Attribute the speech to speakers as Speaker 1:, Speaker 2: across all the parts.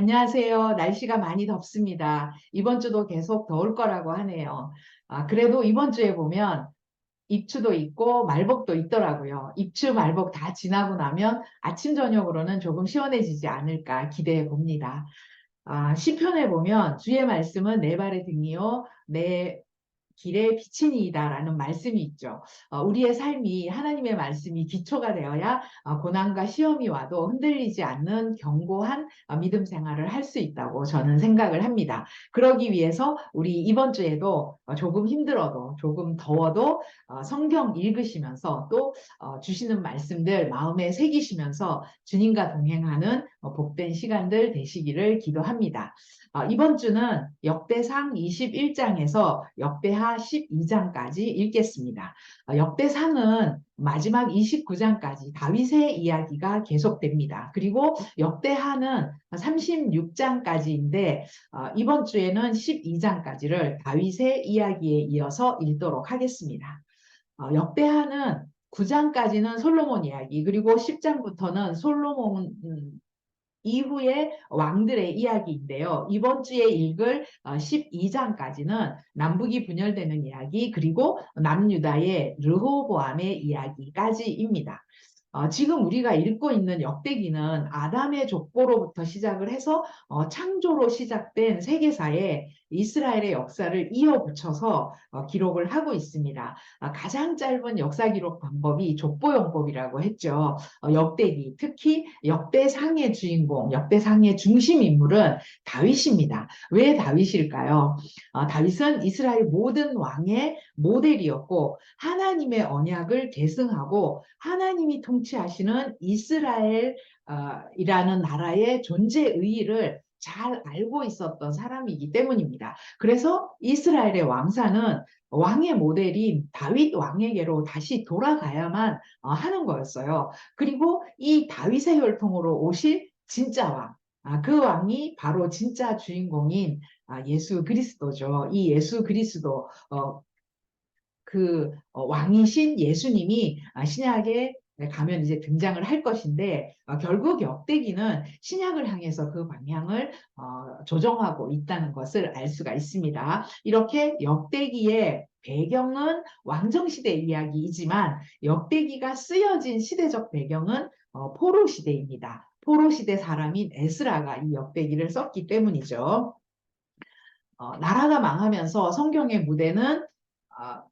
Speaker 1: 안녕하세요. 날씨가 많이 덥습니다. 이번 주도 계속 더울 거라고 하네요. 아, 그래도 이번 주에 보면 입추도 있고 말복도 있더라고요. 입추, 말복 다 지나고 나면 아침, 저녁으로는 조금 시원해지지 않을까 기대해 봅니다. 아, 시편에 보면 주의 말씀은 내 발의 등이요, 내 길의 빛이니이다라는 말씀이 있죠. 어, 우리의 삶이 하나님의 말씀이 기초가 되어야 어, 고난과 시험이 와도 흔들리지 않는 견고한 어, 믿음 생활을 할 수 있다고 저는 생각을 합니다. 그러기 위해서 우리 이번 주에도 어, 조금 힘들어도 조금 더워도 어, 성경 읽으시면서 또 어, 주시는 말씀들 마음에 새기시면서 주님과 동행하는 어, 복된 시간들 되시기를 기도합니다. 어, 이번 주는 역대상 21장에서 역대하 12장까지 읽겠습니다. 어, 역대상은 마지막 29장까지 다윗의 이야기가 계속됩니다. 그리고 역대하는 36장까지인데 어, 이번 주에는 12장까지를 다윗의 이야기에 이어서 읽도록 하겠습니다. 어, 역대하는 9장까지는 솔로몬 이야기 그리고 10장부터는 솔로몬 음, 이후의 왕들의 이야기인데요. 이번 주에 읽을 12장까지는 남북이 분열되는 이야기 그리고 남유다의 르호보암의 이야기까지입니다. 어, 지금 우리가 읽고 있는 역대기는 아담의 족보로부터 시작을 해서 어, 창조로 시작된 세계사에 이스라엘의 역사를 이어붙여서 어, 기록을 하고 있습니다. 아, 가장 짧은 역사 기록 방법이 족보용법이라고 했죠. 어, 역대기, 특히 역대상의 주인공, 역대상의 중심 인물은 다윗입니다. 왜 다윗일까요? 어, 다윗은 이스라엘 모든 왕의 모델이었고 하나님의 언약을 계승하고 하나님이 통치하시는 이스라엘이라는 나라의 존재 의의를 잘 알고 있었던 사람이기 때문입니다. 그래서 이스라엘의 왕사는 왕의 모델인 다윗 왕에게로 다시 돌아가야만 어, 하는 거였어요. 그리고 이 다윗의 혈통으로 오실 진짜 왕, 아, 그 왕이 바로 진짜 주인공인 아, 예수 그리스도죠. 이 예수 그리스도 어, 그 어, 왕이신 예수님이 아, 신약에 가면 이제 등장을 할 것인데 어, 결국 역대기는 신약을 향해서 그 방향을 어, 조정하고 있다는 것을 알 수가 있습니다. 이렇게 역대기의 배경은 왕정시대 이야기이지만 역대기가 쓰여진 시대적 배경은 어, 포로 시대입니다. 포로 시대 사람인 에스라가 이 역대기를 썼기 때문이죠. 어, 나라가 망하면서 성경의 무대는 어,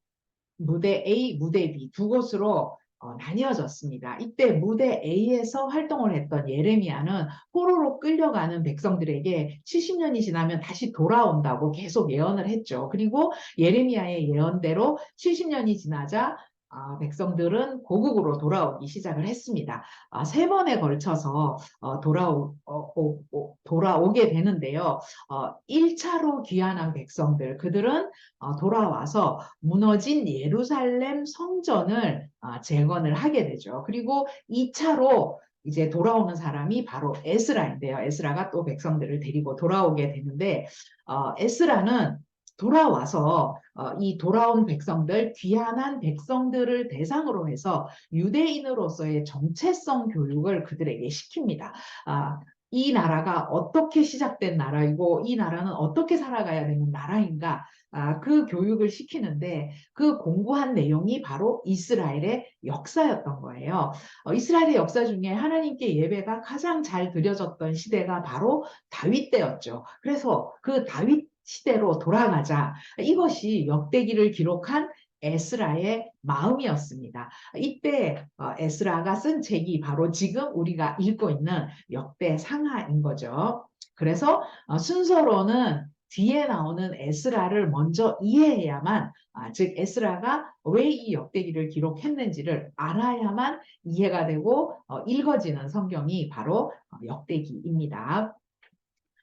Speaker 1: 무대 A, 무대 B 두 곳으로 어, 나뉘어졌습니다. 이때 무대 A에서 활동을 했던 예레미야는 포로로 끌려가는 백성들에게 70년이 지나면 다시 돌아온다고 계속 예언을 했죠. 그리고 예레미야의 예언대로 70년이 지나자 아, 백성들은 고국으로 돌아오기 시작을 했습니다. 아, 세 번에 걸쳐서 어, 돌아오, 어, 오, 오, 돌아오게 되는데요. 어, 1차로 귀환한 백성들, 그들은 어, 돌아와서 무너진 예루살렘 성전을 아, 재건을 하게 되죠. 그리고 2차로 이제 돌아오는 사람이 바로 에스라인데요. 에스라가 또 백성들을 데리고 돌아오게 되는데 어, 에스라는 돌아와서 어, 이 돌아온 백성들, 귀환한 백성들을 대상으로 해서 유대인으로서의 정체성 교육을 그들에게 시킵니다. 아, 이 나라가 어떻게 시작된 나라이고 이 나라는 어떻게 살아가야 되는 나라인가 아, 그 교육을 시키는데 그 공부한 내용이 바로 이스라엘의 역사였던 거예요. 어, 이스라엘의 역사 중에 하나님께 예배가 가장 잘 드려졌던 시대가 바로 다윗 때였죠. 그래서 그 다윗 시대로 돌아가자. 이것이 역대기를 기록한 에스라의 마음이었습니다. 이때 어, 에스라가 쓴 책이 바로 지금 우리가 읽고 있는 역대 상하인 거죠. 그래서 어, 순서로는 뒤에 나오는 에스라를 먼저 이해해야만 아, 즉 에스라가 왜 이 역대기를 기록했는지를 알아야만 이해가 되고 어, 읽어지는 성경이 바로 역대기입니다.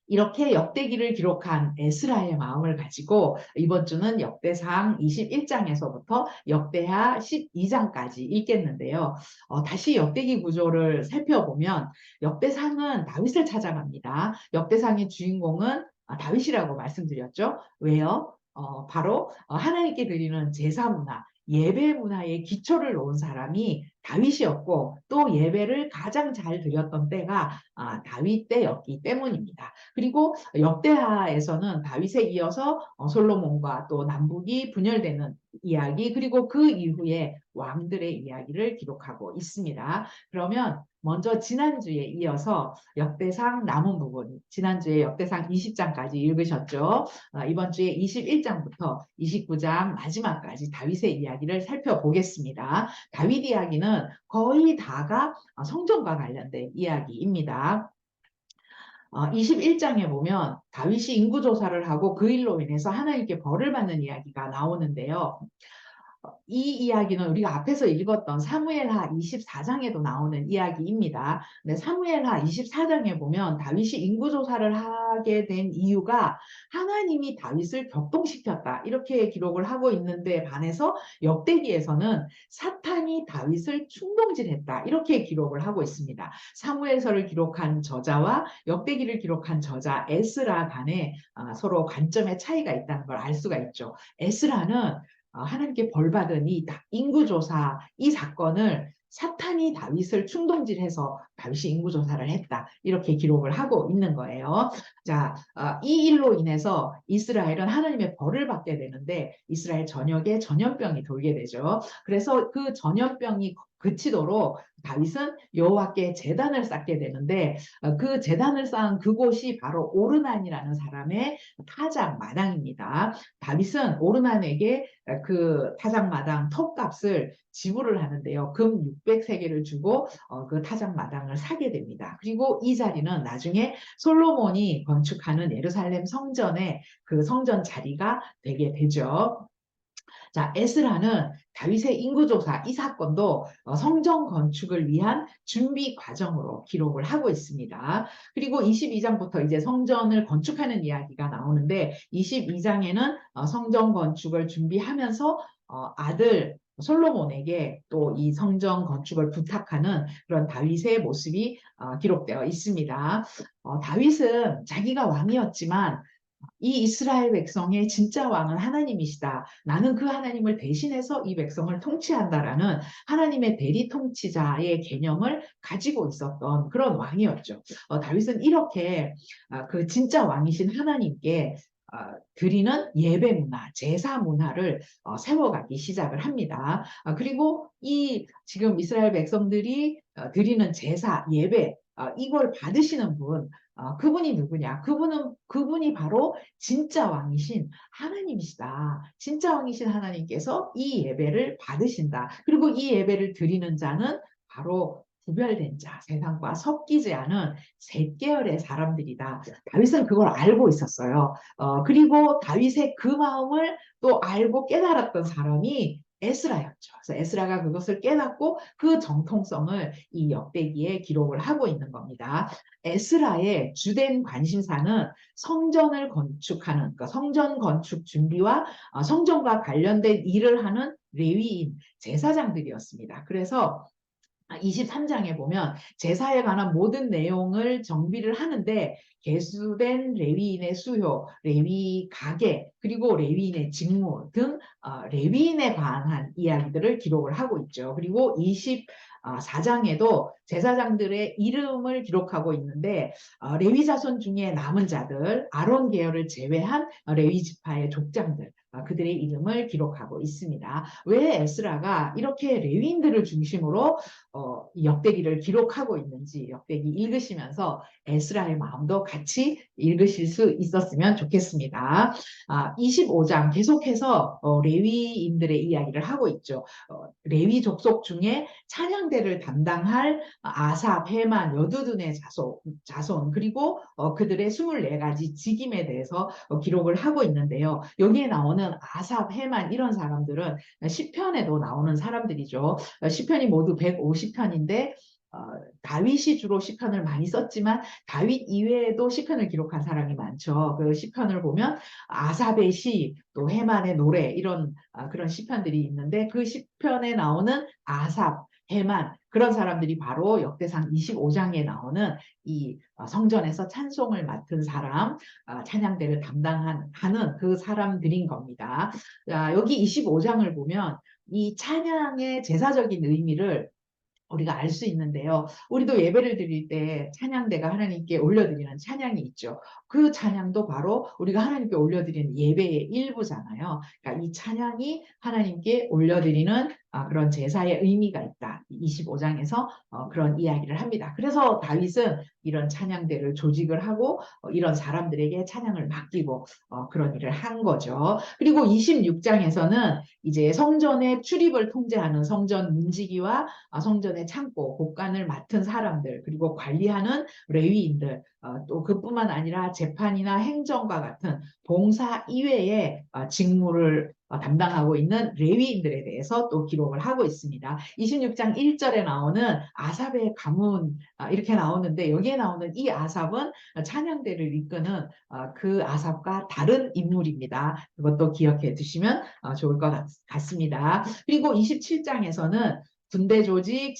Speaker 1: 이렇게 역대기를 기록한 에스라의 마음을 가지고 이번 주는 역대상 21장에서부터 역대하 12장까지 읽겠는데요. 어, 다시 역대기 구조를 살펴보면 역대상은 다윗을 찾아갑니다. 역대상의 주인공은 아, 다윗이라고 말씀드렸죠. 왜요? 어, 바로 어, 하나님께 드리는 제사 문화, 예배 문화의 기초를 놓은 사람이 다윗이었고 또 예배를 가장 잘 드렸던 때가 아, 다윗 때였기 때문입니다. 그리고 역대하에서는 다윗에 이어서 어, 솔로몬과 또 남북이 분열되는 이야기 그리고 그 이후에 왕들의 이야기를 기록하고 있습니다. 그러면 먼저 지난주에 이어서 역대상 남은 부분, 지난주에 역대상 20장까지 읽으셨죠? 어, 이번 주에 21장부터 29장 마지막까지 다윗의 이야기를 살펴보겠습니다. 다윗 이야기는 거의 다가 성전과 관련된 이야기입니다. 21장에 어, 보면 다윗이 인구조사를 하고 그 일로 인해서 하나님께 벌을 받는 이야기가 나오는데요. 이 이야기는 우리가 앞에서 읽었던 사무엘하 24장에도 나오는 이야기입니다. 네, 사무엘하 24장에 보면 다윗이 인구조사를 하게 된 이유가 하나님이 다윗을 격동시켰다. 이렇게 기록을 하고 있는데 반해서 역대기에서는 사탄이 다윗을 충동질했다. 이렇게 기록을 하고 있습니다. 사무엘서를 기록한 저자와 역대기를 기록한 저자 에스라 간에 아, 서로 관점의 차이가 있다는 걸 알 수가 있죠. 에스라는 어, 하나님께 벌 받은 이 인구조사 이 사건을 사탄이 다윗을 충동질해서 다윗이 인구조사를 했다 이렇게 기록을 하고 있는 거예요. 자, 어, 이 일로 인해서 이스라엘은 하나님의 벌을 받게 되는데 이스라엘 전역에 전염병이 돌게 되죠. 그래서 그 전염병이 그치도록 다윗은 여호와께 재단을 쌓게 되는데 어, 그 재단을 쌓은 그곳이 바로 오르난이라는 사람의 타작 마당입니다. 다윗은 오르난에게 그 타작 마당 톱값을 지불을 하는데요. 금 600세계를 주고 어, 그 타작 마당을 사게 됩니다. 그리고 이 자리는 나중에 솔로몬이 건축하는 예루살렘 성전의 그 성전 자리가 되게 되죠. 자, 에스라는 다윗의 인구조사 이 사건도 어, 성전 건축을 위한 준비 과정으로 기록을 하고 있습니다. 그리고 22장부터 이제 성전을 건축하는 이야기가 나오는데 22장에는 어, 성전 건축을 준비하면서 어, 아들 솔로몬에게 또 이 성전 건축을 부탁하는 그런 다윗의 모습이 기록되어 있습니다. 다윗은 자기가 왕이었지만 이 이스라엘 백성의 진짜 왕은 하나님이시다. 나는 그 하나님을 대신해서 이 백성을 통치한다라는 하나님의 대리 통치자의 개념을 가지고 있었던 그런 왕이었죠. 어, 다윗은 이렇게 아, 그 진짜 왕이신 하나님께 어, 드리는 예배 문화, 제사 문화를 어, 세워가기 시작을 합니다. 어, 그리고 이 지금 이스라엘 백성들이 어, 드리는 제사, 예배, 어, 이걸 받으시는 분, 어, 그분이 누구냐? 그분은 그분이 바로 진짜 왕이신 하나님이시다. 진짜 왕이신 하나님께서 이 예배를 받으신다. 그리고 이 예배를 드리는 자는 바로 구별된 자, 세상과 섞이지 않은 셋계열의 사람들이다. 다윗은 그걸 알고 있었어요. 어, 그리고 다윗의 그 마음을 또 알고 깨달았던 사람이 에스라였죠. 그래서 에스라가 그것을 깨닫고 그 정통성을 이 역대기에 기록을 하고 있는 겁니다. 에스라의 주된 관심사는 성전을 건축하는 그러니까 성전 건축 준비와 어, 성전과 관련된 일을 하는 레위인 제사장들이었습니다. 그래서 23장에 아, 보면 제사에 관한 모든 내용을 정비를 하는데 개수된 레위인의 수효, 레위 가계, 그리고 레위인의 직무 등 어, 레위인에 관한 이야기들을 기록을 하고 있죠. 그리고 24장에도 제사장들의 이름을 기록하고 있는데 어, 레위 자손 중에 남은 자들, 아론 계열을 제외한 레위 지파의 족장들, 어, 그들의 이름을 기록하고 있습니다. 왜 에스라가 이렇게 레위인들을 중심으로 어, 역대기를 기록하고 있는지 역대기 읽으시면서 에스라의 마음도 같이 읽으실 수 있었으면 좋겠습니다. 아, 25장 계속해서 어, 레위인들의 이야기를 하고 있죠. 어, 레위 족속 중에 찬양대를 담당할 아삽, 헤만, 여두둔의 자손, 자손 그리고 어, 그들의 24가지 직임에 대해서 어, 기록을 하고 있는데요. 여기에 나오는 아삽, 헤만 이런 사람들은 시편에도 나오는 사람들이죠. 어, 시편이 모두 150편인데 어, 다윗이 주로 시편을 많이 썼지만 다윗 이외에도 시편을 기록한 사람이 많죠. 그 시편을 보면 아삽의 시, 또 해만의 노래 이런 아, 그런 시편들이 있는데 그 시편에 나오는 아삽, 해만 그런 사람들이 바로 역대상 25장에 나오는 이 어, 성전에서 찬송을 맡은 사람, 어, 찬양대를 담당하는 그 사람들인 겁니다. 여기 25장을 보면 이 찬양의 제사적인 의미를 우리가 알 수 있는데요. 우리도 예배를 드릴 때 찬양대가 하나님께 올려드리는 찬양이 있죠. 그 찬양도 바로 우리가 하나님께 올려드리는 예배의 일부잖아요. 그러니까 이 찬양이 하나님께 올려드리는 아, 그런 제사의 의미가 있다. 25장에서 어, 그런 이야기를 합니다. 그래서 다윗은 이런 찬양대를 조직을 하고 어, 이런 사람들에게 찬양을 맡기고 어, 그런 일을 한 거죠. 그리고 26장에서는 이제 성전의 출입을 통제하는 성전 문지기와 아, 성전의 창고, 곳간을 맡은 사람들, 그리고 관리하는 레위인들, 어, 또 그뿐만 아니라 재판이나 행정과 같은 봉사 이외의 어, 직무를 어, 담당하고 있는 레위인들에 대해서 또 기록을 하고 있습니다. 26장 1절에 나오는 아삽의 가문 이렇게 나오는데 여기에 나오는 이 아삽은 찬양대를 이끄는 그 아삽과 다른 인물입니다. 그것도 기억해 두시면 좋을 것 같습니다. 그리고 27장에서는 군대 조직,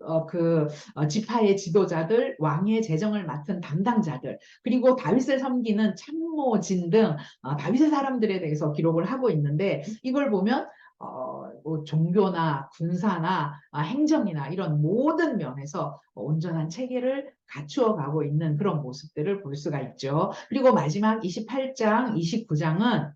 Speaker 1: 어, 그 어, 지파의 지도자들, 왕의 재정을 맡은 담당자들, 그리고 다윗을 섬기는 참모진 등 어, 다윗의 사람들에 대해서 기록을 하고 있는데 이걸 보면 어, 뭐 종교나 군사나 아, 행정이나 이런 모든 면에서 온전한 체계를 갖추어 가고 있는 그런 모습들을 볼 수가 있죠. 그리고 마지막 28장, 29장은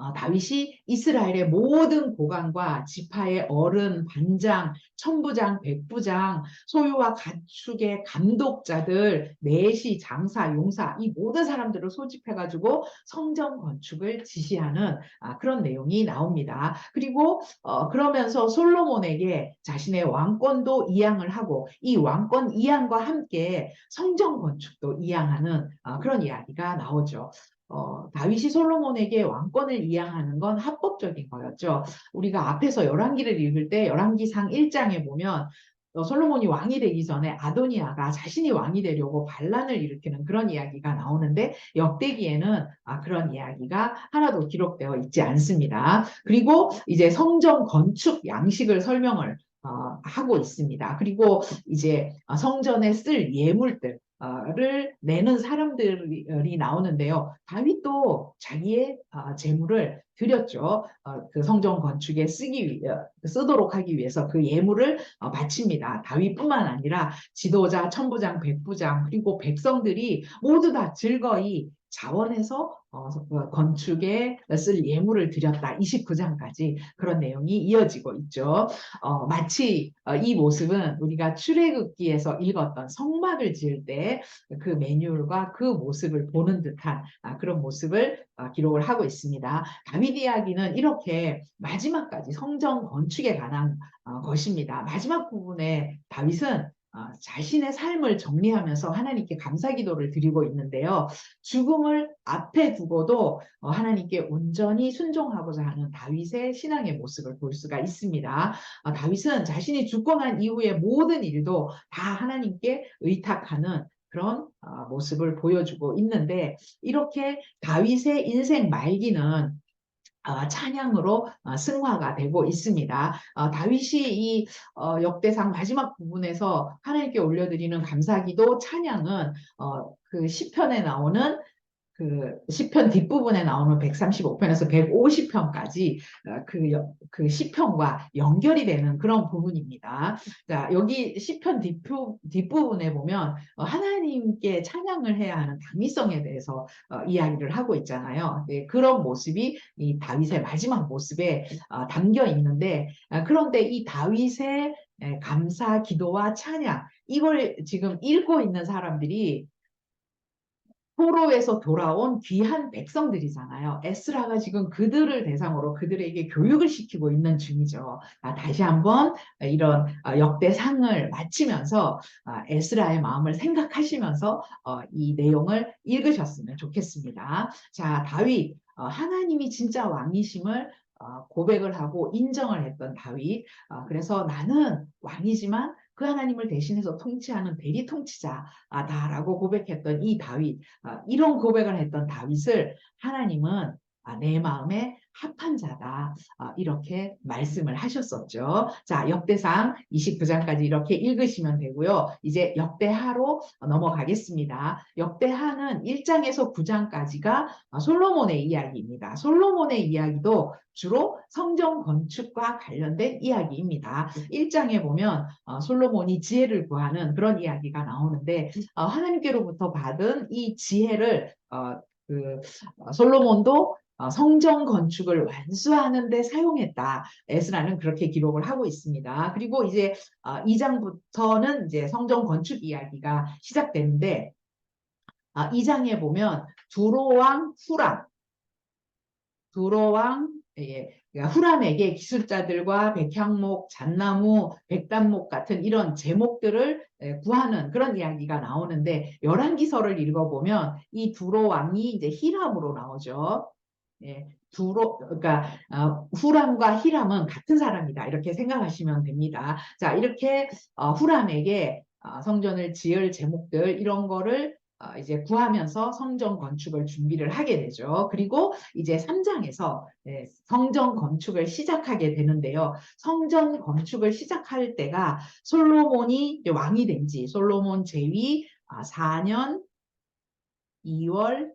Speaker 1: 어, 다윗이 이스라엘의 모든 고관과 지파의 어른, 반장, 천부장, 백부장, 소유와 가축의 감독자들, 내시, 장사, 용사 이 모든 사람들을 소집해가지고 성전 건축을 지시하는 아, 그런 내용이 나옵니다. 그리고 어, 그러면서 솔로몬에게 자신의 왕권도 이양을 하고 이 왕권 이양과 함께 성전 건축도 이양하는 아, 그런 이야기가 나오죠. 어, 다윗이 솔로몬에게 왕권을 이양하는 건 합법적인 거였죠. 우리가 앞에서 열왕기를 읽을 때 열왕기상 1장에 보면 어, 솔로몬이 왕이 되기 전에 아도니아가 자신이 왕이 되려고 반란을 일으키는 그런 이야기가 나오는데 역대기에는 아, 그런 이야기가 하나도 기록되어 있지 않습니다. 그리고 이제 성전 건축 양식을 설명을 어, 하고 있습니다. 그리고 이제 성전에 쓸 예물들 를 내는 사람들이 나오는데요. 다윗도 자기의 아, 재물을 드렸죠. 어, 그 성전 건축에 쓰기 위해 쓰도록 하기 위해서 그 예물을 어, 바칩니다. 다윗뿐만 아니라 지도자, 천부장, 백부장 그리고 백성들이 모두 다 즐거이 자원해서 어, 어, 건축에 쓸 예물을 드렸다. 29장까지 그런 내용이 이어지고 있죠. 어, 마치 어, 이 모습은 우리가 출애굽기에서 읽었던 성막을 지을 때 그 매뉴얼과 그 모습을 보는 듯한 아, 그런 모습을 어, 기록을 하고 있습니다. 다윗 이야기는 이렇게 마지막까지 성전 건축에 관한 어, 것입니다. 마지막 부분에 다윗은 어, 자신의 삶을 정리하면서 하나님께 감사 기도를 드리고 있는데요. 죽음을 앞에 두고도 어, 하나님께 온전히 순종하고자 하는 다윗의 신앙의 모습을 볼 수가 있습니다. 어, 다윗은 자신이 죽고 난 이후의 모든 일도 다 하나님께 의탁하는 그런 모습을 보여주고 있는데 이렇게 다윗의 인생 말기는 어, 찬양으로 어, 승화가 되고 있습니다. 어, 다윗이 이 역대상 마지막 부분에서 하나님께 올려드리는 감사기도 찬양은 그 시편에 나오는 그 시편 뒷부분에 나오는 135편에서 150편까지 어, 그, 그 시편과 연결이 되는 그런 부분입니다. 자, 여기 시편 뒷부, 뒷부분에 보면 어, 하나님께 찬양을 해야 하는 당위성에 대해서 어, 이야기를 하고 있잖아요. 네, 그런 모습이 이 다윗의 마지막 모습에 담겨 있는데 그런데 이 다윗의 감사, 기도와 찬양 이걸 지금 읽고 있는 사람들이 포로에서 돌아온 귀한 백성들이잖아요. 에스라가 지금 그들을 대상으로 그들에게 교육을 시키고 있는 중이죠. 아, 다시 한번 이런 어, 역대상을 마치면서 아, 에스라의 마음을 생각하시면서 어, 이 내용을 읽으셨으면 좋겠습니다. 자, 다윗 어, 하나님이 진짜 왕이심을 고백을 하고 인정을 했던 다윗. 그래서 나는 왕이지만 그 하나님을 대신해서 통치하는 대리 통치자다라고 고백했던 이 다윗, 아, 이런 고백을 했던 다윗을 하나님은 아, 내 마음에 합한 자다. 아, 이렇게 말씀을 하셨었죠. 자, 역대상 29장까지 이렇게 읽으시면 되고요. 이제 역대하로 넘어가겠습니다. 역대하는 1장에서 9장까지가 솔로몬의 이야기입니다. 솔로몬의 이야기도 주로 성전 건축과 관련된 이야기입니다. 1장에 보면 어, 솔로몬이 지혜를 구하는 그런 이야기가 나오는데 어, 하나님께로부터 받은 이 지혜를 어, 그 솔로몬도 성전 건축을 완수하는 데 사용했다. 에스라는 그렇게 기록을 하고 있습니다. 그리고 이제 2장부터는 이제 성전 건축 이야기가 시작되는데 2장에 보면 두로왕 후람 두로왕 예, 그러니까 후람에게 기술자들과 백향목, 잣나무, 백단목 같은 이런 제목들을 구하는 그런 이야기가 나오는데 열왕기서를 읽어보면 이 두로 왕이 이제 히람으로 나오죠. 예, 두로 그러니까 어, 후람과 히람은 같은 사람이다 이렇게 생각하시면 됩니다. 자 이렇게 어, 후람에게 어, 성전을 지을 제목들 이런 거를 어, 이제 구하면서 성전 건축을 준비를 하게 되죠. 그리고 이제 3장에서 성전 건축을 시작하게 되는데요. 성전 건축을 시작할 때가 솔로몬이 왕이 된 지 솔로몬 제위 4년 아, 2월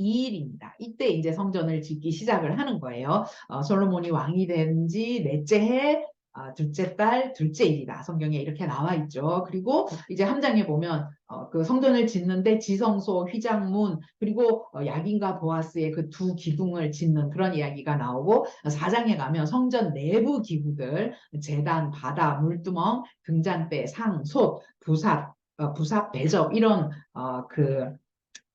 Speaker 1: 2일입니다. 이때 이제 성전을 짓기 시작을 하는 거예요. 어, 솔로몬이 왕이 된 지 넷째 해 아, 둘째 딸, 둘째 일이다. 성경에 이렇게 나와 있죠. 그리고 이제 함장에 보면 어, 그 성전을 짓는데 지성소, 휘장문, 그리고 어, 야긴과 보아스의 그 두 기둥을 짓는 그런 이야기가 나오고 사장에 가면 성전 내부 기구들, 재단, 바다, 물두멍, 등잔대, 상, 솥, 부삽, 어, 부삽, 배접 이런 어, 그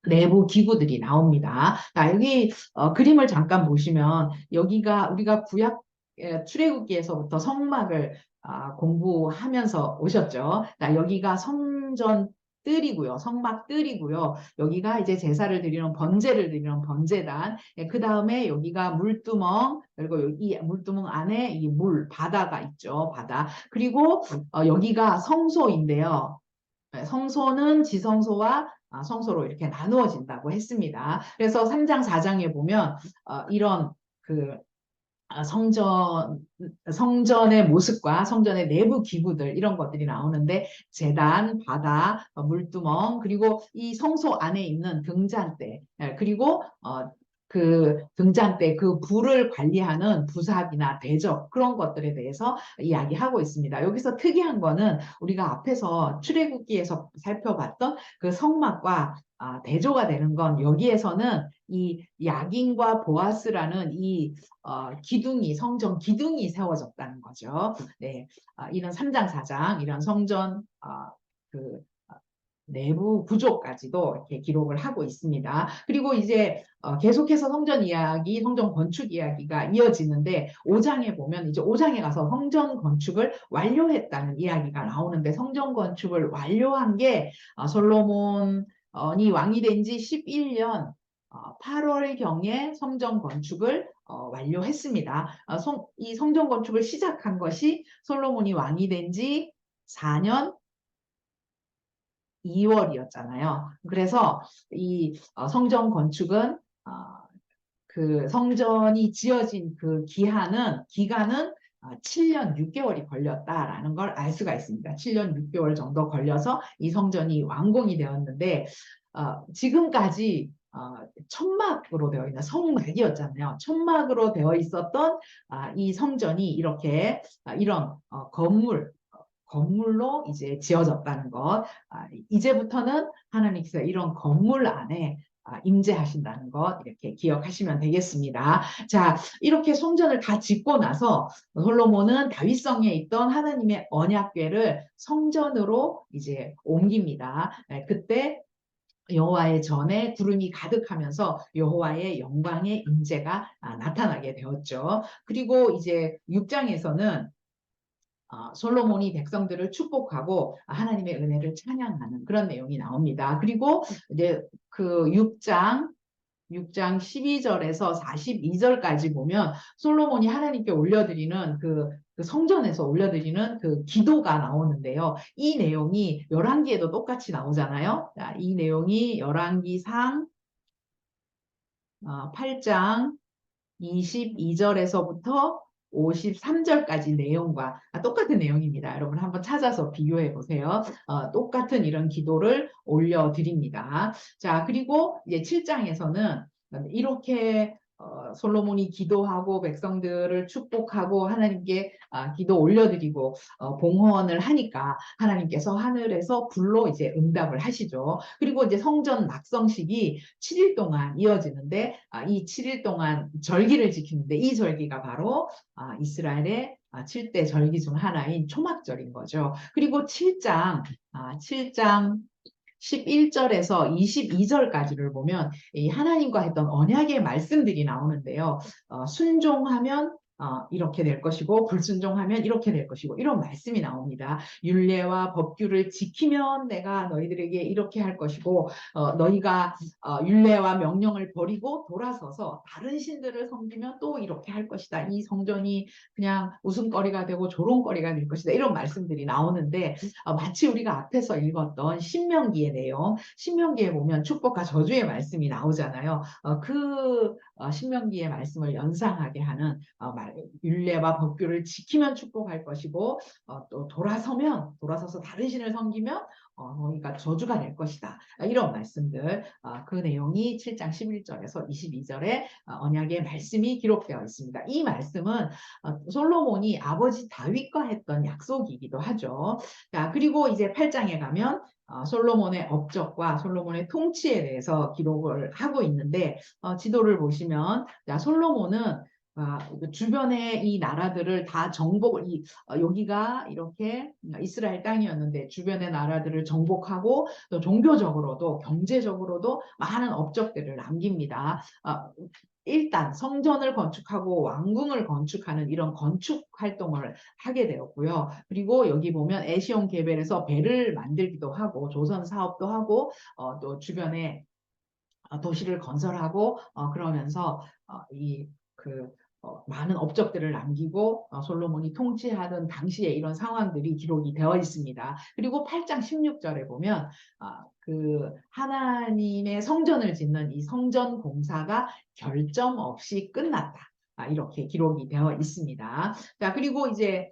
Speaker 1: 내부 기구들이 나옵니다. 자, 여기 어, 그림을 잠깐 보시면 여기가 우리가 구약 예, 출애굽기에서부터 성막을 아, 공부하면서 오셨죠. 자, 여기가 성전 뜰이고요. 성막 뜰이고요. 여기가 이제 제사를 드리는 번제를 드리는 번제단. 예, 그 다음에 여기가 물두멍 그리고 여기 물두멍 안에 이 물 바다가 있죠. 바다. 그리고 어, 여기가 성소인데요. 예, 성소는 지성소와 아, 성소로 이렇게 나누어진다고 했습니다. 그래서 3장 4장에 보면 어, 이런 그 아, 성전, 성전의 모습과 성전의 내부 기구들 이런 것들이 나오는데 재단, 바다, 어, 물두멍 그리고 이 성소 안에 있는 등잔대 예, 그리고 어, 그 등잔대 그 불을 관리하는 부삽이나 대적 그런 것들에 대해서 이야기하고 있습니다. 여기서 특이한 거는 우리가 앞에서 출애굽기에서 살펴봤던 그 성막과 아, 대조가 되는 건 여기에서는 이 야긴과 보아스라는 이 어, 기둥이 성전 기둥이 세워졌다는 거죠. 네, 아, 이런 3장 4장 이런 성전 아, 그 아, 내부 구조까지도 이렇게 기록을 하고 있습니다. 그리고 이제 어, 계속해서 성전 이야기, 성전 건축 이야기가 이어지는데 5장에 보면 이제 5장에 가서 성전 건축을 완료했다는 이야기가 나오는데 성전 건축을 완료한 게 어, 솔로몬 이 왕이 된 지 11년 8월경에 어, 성전 건축을 어, 완료했습니다. 이 성전 건축을 시작한 것이 솔로몬이 왕이 된 지 4년 2월이었잖아요. 그래서 이 성전 건축은 그 성전이 지어진 그 기한은 기간은 7년 6개월이 걸렸다라는 걸 알 수가 있습니다. 7년 6개월 정도 걸려서 이 성전이 완공이 되었는데 어, 지금까지 어, 천막으로 되어 있는 성막이었잖아요. 천막으로 되어 있었던 아, 이 성전이 이렇게 아, 이런 어, 건물 건물로 이제 지어졌다는 것. 아, 이제부터는 하나님께서 이런 건물 안에 아, 임재하신다는 것 이렇게 기억하시면 되겠습니다. 자, 이렇게 성전을 다 짓고 나서 솔로몬은 다윗성에 있던 하나님의 언약궤를 성전으로 이제 옮깁니다. 네, 그때 여호와의 전에 구름이 가득하면서 여호와의 영광의 임재가 아, 나타나게 되었죠. 그리고 이제 6장에서는 어, 솔로몬이 백성들을 축복하고 하나님의 은혜를 찬양하는 그런 내용이 나옵니다. 그리고 이제 그 6장 6장 12절에서 42절까지 보면 솔로몬이 하나님께 올려드리는 그, 그 성전에서 올려드리는 그 기도가 나오는데요. 이 내용이 열왕기에도 똑같이 나오잖아요. 자, 이 내용이 열왕기상 어, 8장 22절에서부터 53절까지 내용과 아, 똑같은 내용입니다. 여러분 한번 찾아서 비교해 보세요. 어, 똑같은 이런 기도를 올려드립니다. 자, 그리고 이제 7장에서는 이렇게 어, 솔로몬이 기도하고 백성들을 축복하고 하나님께 아, 기도 올려드리고 어, 봉헌을 하니까 하나님께서 하늘에서 불로 이제 응답을 하시죠. 그리고 이제 성전 낙성식이 7일 동안 이어지는데 아, 이 7일 동안 절기를 지키는데 이 절기가 바로 아, 이스라엘의 아, 7대 절기 중 하나인 초막절인 거죠. 그리고 7장, 아, 7장 11절에서 22절까지를 보면 이 하나님과 했던 언약의 말씀들이 나오는데요. 어, 순종하면 어, 이렇게 될 것이고 불순종하면 이렇게 될 것이고 이런 말씀이 나옵니다. 율례와 법규를 지키면 내가 너희들에게 이렇게 할 것이고 어, 너희가 어, 율례와 명령을 버리고 돌아서서 다른 신들을 섬기면 또 이렇게 할 것이다. 이 성전이 그냥 웃음거리가 되고 조롱거리가 될 것이다. 이런 말씀들이 나오는데 어, 마치 우리가 앞에서 읽었던 신명기의 내용, 신명기에 보면 축복과 저주의 말씀이 나오잖아요. 어, 그 어, 신명기의 말씀을 연상하게 하는 어, 율례와 법규를 지키면 축복할 것이고 어, 또 돌아서면 돌아서서 다른 신을 섬기면 어, 그러니까 저주가 될 것이다. 이런 말씀들 어, 그 내용이 7장 11절에서 22절에 어, 언약의 말씀이 기록되어 있습니다. 이 말씀은 어, 솔로몬이 아버지 다윗과 했던 약속이기도 하죠. 자 그리고 이제 8장에 가면 어, 솔로몬의 업적과 솔로몬의 통치에 대해서 기록을 하고 있는데 어, 지도를 보시면 자, 솔로몬은 아, 주변의 이 나라들을 다 정복을 이, 어, 여기가 이렇게 이스라엘 땅이었는데 주변의 나라들을 정복하고 또 종교적으로도 경제적으로도 많은 업적들을 남깁니다. 아, 일단 성전을 건축하고 왕궁을 건축하는 이런 건축 활동을 하게 되었고요. 그리고 여기 보면 에시온 개별에서 배를 만들기도 하고 조선 사업도 하고 어, 또 주변에 어, 도시를 건설하고 어, 그러면서 어, 이그 어, 많은 업적들을 남기고 어, 솔로몬이 통치하던 당시에 이런 상황들이 기록이 되어 있습니다. 그리고 8장 16절에 보면 아, 그 하나님의 성전을 짓는 이 성전 공사가 결점 없이 끝났다. 아, 이렇게 기록이 되어 있습니다. 자 그리고 이제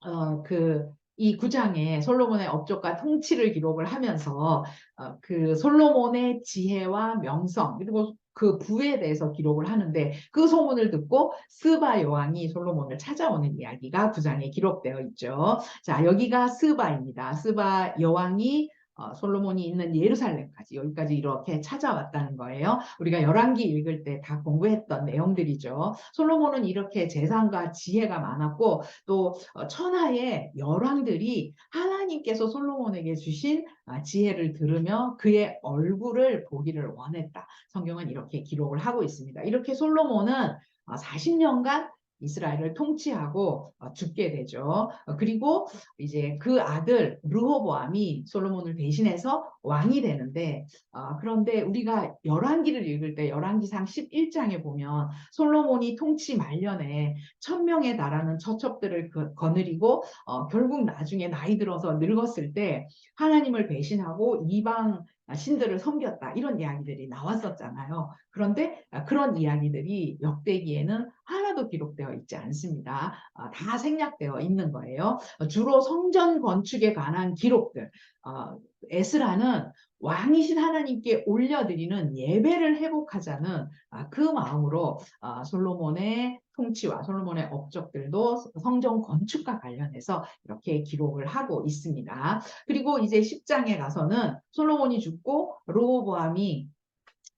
Speaker 1: 어, 그이 구장에 솔로몬의 업적과 통치를 기록을 하면서 어, 그 솔로몬의 지혜와 명성 그리고 그 부에 대해서 기록을 하는데 그 소문을 듣고 스바 여왕이 솔로몬을 찾아오는 이야기가 구장에 기록되어 있죠. 자, 여기가 스바입니다. 스바 여왕이 어, 솔로몬이 있는 예루살렘까지 여기까지 이렇게 찾아왔다는 거예요. 우리가 열왕기 읽을 때 다 공부했던 내용들이죠. 솔로몬은 이렇게 재산과 지혜가 많았고 또 어, 천하의 열왕들이 하나님께서 솔로몬에게 주신 아, 지혜를 들으며 그의 얼굴을 보기를 원했다. 성경은 이렇게 기록을 하고 있습니다. 이렇게 솔로몬은 40년간 어, 이스라엘을 통치하고 어, 죽게 되죠. 어, 그리고 이제 그 아들 르호보암이 솔로몬을 대신해서 왕이 되는데 어, 그런데 우리가 열왕기를 읽을 때 열왕기상 11장에 보면 솔로몬이 통치 말년에 천명에 달하는 처첩들을 그, 거느리고 결국 나중에 나이 들어서 늙었을 때 하나님을 배신하고 이방 신들을 섬겼다 이런 이야기들이 나왔었잖아요. 그런데 그런 이야기들이 역대기에는 하나도 기록되어 있지 않습니다. 아, 다 생략되어 있는 거예요. 주로 성전 건축에 관한 기록들. 어, 에스라는 왕이신 하나님께 올려드리는 예배를 회복하자는 아, 그 마음으로 아, 솔로몬의 통치와 솔로몬의 업적들도 성전 건축과 관련해서 이렇게 기록을 하고 있습니다. 그리고 이제 10장에 가서는 솔로몬이 죽고 로보암이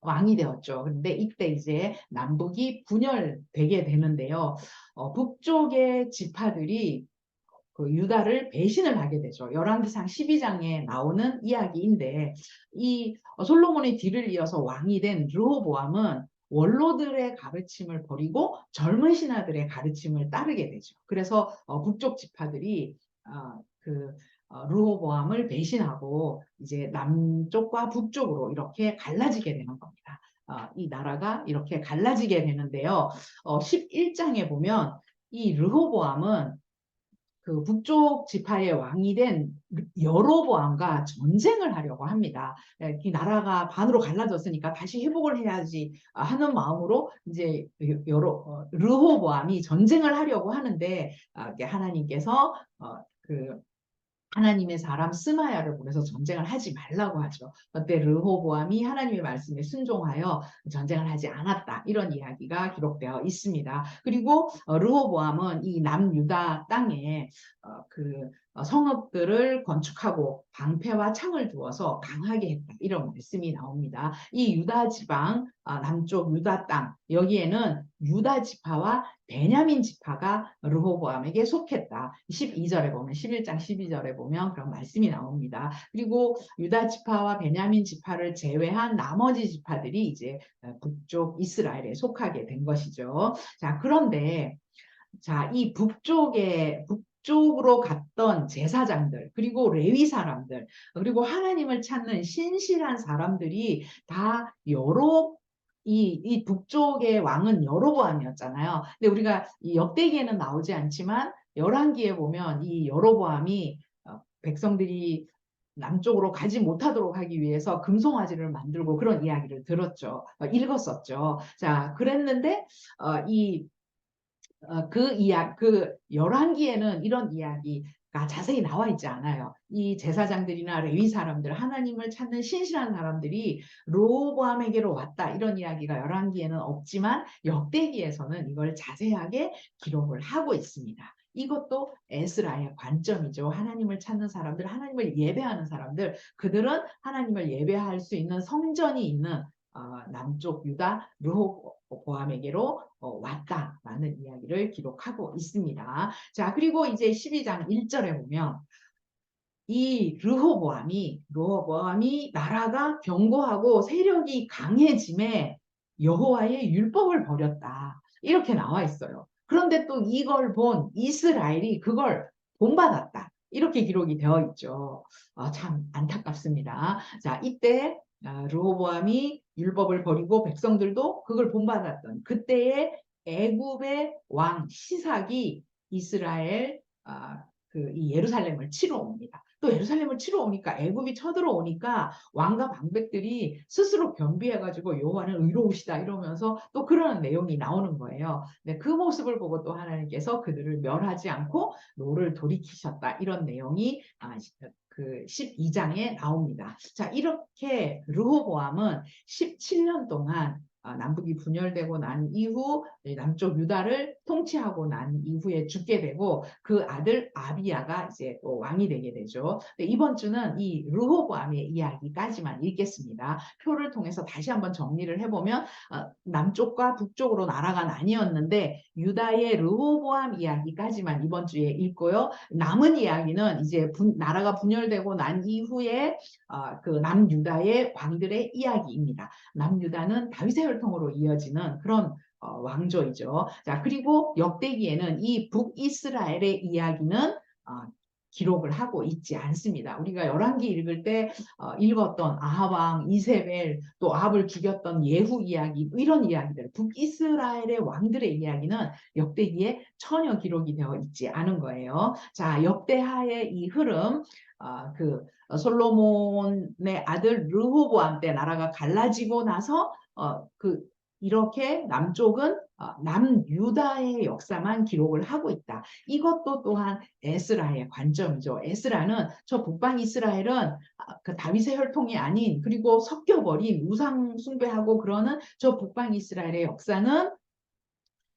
Speaker 1: 왕이 되었죠. 그런데 이때 이제 남북이 분열되게 되는데요. 어, 북쪽의 지파들이 그 유다를 배신을 하게 되죠. 열왕기상 12장에 나오는 이야기인데 이 솔로몬의 뒤를 이어서 왕이 된 르호보암은 원로들의 가르침을 버리고 젊은 신하들의 가르침을 따르게 되죠. 그래서 어, 북쪽 지파들이 어, 그 어, 르호보암을 배신하고 이제 남쪽과 북쪽으로 이렇게 갈라지게 되는 겁니다. 어, 이 나라가 이렇게 갈라지게 되는데요. 어, 11장에 보면 이 르호보암은 그그 북쪽 지파의 왕이 된 여로보암과 전쟁을 하려고 합니다. 예, 이 나라가 반으로 갈라졌으니까 다시 회복을 해야지 하는 마음으로 이제 여로 어, 르호보암이 전쟁을 하려고 하는데 아, 하나님께서 어, 그 하나님의 사람 스마야를 보내서 전쟁을 하지 말라고 하죠. 그때 르호보암이 하나님의 말씀에 순종하여 전쟁을 하지 않았다. 이런 이야기가 기록되어 있습니다. 그리고 어, 르호보암은 이 남유다 땅에 어, 그 어, 성읍들을 건축하고 방패와 창을 두어서 강하게 했다. 이런 말씀이 나옵니다. 이 유다 지방, 아, 남쪽 유다 땅, 여기에는 유다 지파와 베냐민 지파가 르호보암에게 속했다. 12절에 보면, 11장 12절에 보면 그런 말씀이 나옵니다. 그리고 유다 지파와 베냐민 지파를 제외한 나머지 지파들이 이제 어, 북쪽 이스라엘에 속하게 된 것이죠. 자, 그런데 자, 이 북쪽에 북 쪽으로 갔던 제사장들 그리고 레위 사람들 그리고 하나님을 찾는 신실한 사람들이 다 여러 이, 이 북쪽의 왕은 여로보암이었잖아요. 근데 우리가 이 역대기에는 나오지 않지만 열왕기에 보면 이 여로보암이 어, 백성들이 남쪽으로 가지 못하도록 하기 위해서 금송아지를 만들고 그런 이야기를 들었죠. 어, 읽었었죠. 자, 그랬는데 어, 이 어, 그 이야 그 열왕기에는 이런 이야기가 자세히 나와 있지 않아요. 이 제사장들이나 레위 사람들, 하나님을 찾는 신실한 사람들이 로보암에게로 왔다 이런 이야기가 열왕기에는 없지만 역대기에서는 이걸 자세하게 기록을 하고 있습니다. 이것도 에스라의 관점이죠. 하나님을 찾는 사람들, 하나님을 예배하는 사람들, 그들은 하나님을 예배할 수 있는 성전이 있는 어, 남쪽 유다 르호보암에게로 어, 왔다라는 이야기를 기록하고 있습니다. 자 그리고 이제 12장 1절에 보면 이 르호보암이 르호보암이 나라가 견고하고 세력이 강해짐에 여호와의 율법을 버렸다 이렇게 나와 있어요. 그런데 또 이걸 본 이스라엘이 그걸 본받았다. 이렇게 기록이 되어 있죠. 아, 참 안타깝습니다. 자, 이때 아, 르호보암이 율법을 버리고 백성들도 그걸 본받았던 그때의 애굽의 왕 시삭이 이스라엘 아, 그 이 예루살렘을 치러 옵니다. 또 예루살렘을 치러 오니까 애굽이 쳐들어오니까 왕과 방백들이 스스로 겸비해가지고 여호와는 의로우시다 이러면서 또 그런 내용이 나오는 거예요. 네, 그 모습을 보고 또 하나님께서 그들을 멸하지 않고 노를 돌이키셨다 이런 내용이 아, 그 12장에 나옵니다. 자, 이렇게 르호보암은 17년 동안 아, 남북이 분열되고 난 이후 남쪽 유다를 통치하고 난 이후에 죽게 되고 그 아들 아비야가 이제 또 왕이 되게 되죠. 이번 주는 이 르호보암의 이야기까지만 읽겠습니다. 표를 통해서 다시 한번 정리를 해보면 어, 남쪽과 북쪽으로 나라가 나뉘었는데 유다의 르호보암 이야기까지만 이번 주에 읽고요. 남은 이야기는 이제 분, 나라가 분열되고 난 이후에 어, 그 남유다의 왕들의 이야기입니다. 남유다는 다윗의 혈통으로 이어지는 그런 어, 왕조이죠. 자 그리고 역대기에는 이 북이스라엘의 이야기는 어, 기록을 하고 있지 않습니다. 우리가 열왕기 읽을 때 어, 읽었던 아하왕, 이세벨, 또 아합을 죽였던 예후 이야기 이런 이야기들 북이스라엘의 왕들의 이야기는 역대기에 전혀 기록이 되어 있지 않은 거예요. 자 역대하의 이 흐름 어, 그 솔로몬의 아들 르호보암 때 나라가 갈라지고 나서 어, 그 이렇게 남쪽은 어, 남유다의 역사만 기록을 하고 있다. 이것도 또한 에스라의 관점이죠. 에스라는 저 북방 이스라엘은 아, 그 다윗의 혈통이 아닌 그리고 섞여버린 우상 숭배하고 그러는 저 북방 이스라엘의 역사는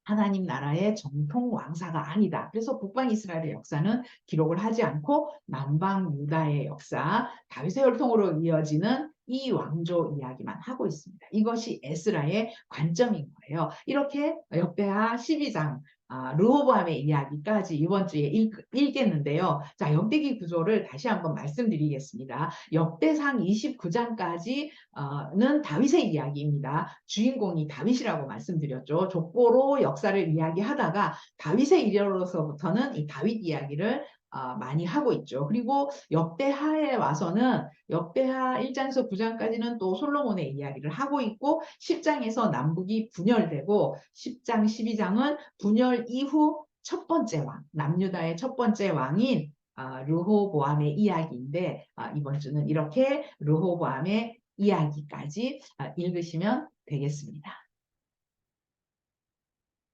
Speaker 1: 하나님 나라의 정통 왕사가 아니다. 그래서 북방 이스라엘의 역사는 기록을 하지 않고 남방 유다의 역사, 다윗의 혈통으로 이어지는 이 왕조 이야기만 하고 있습니다. 이것이 에스라의 관점인 거예요. 이렇게 역대하 12장 아, 르호보암의 이야기까지 이번 주에 읽, 겠는데요 자, 역대기 구조를 다시 한번 말씀드리겠습니다. 역대상 29장까지는 어, 다윗의 이야기입니다. 주인공이 다윗이라고 말씀드렸죠. 족보로 역사를 이야기하다가 다윗의 이래로서부터는 이 다윗 이야기를 어, 많이 하고 있죠. 그리고 역대하에 와서는 역대하 1장에서 9장까지는 또 솔로몬의 이야기를 하고 있고 10장에서 남북이 분열되고 10장, 12장은 분열 이후 첫 번째 왕, 남유다의 첫 번째 왕인 아, 르호보암의 이야기인데 아, 이번 주는 이렇게 르호보암의 이야기까지 아, 읽으시면 되겠습니다.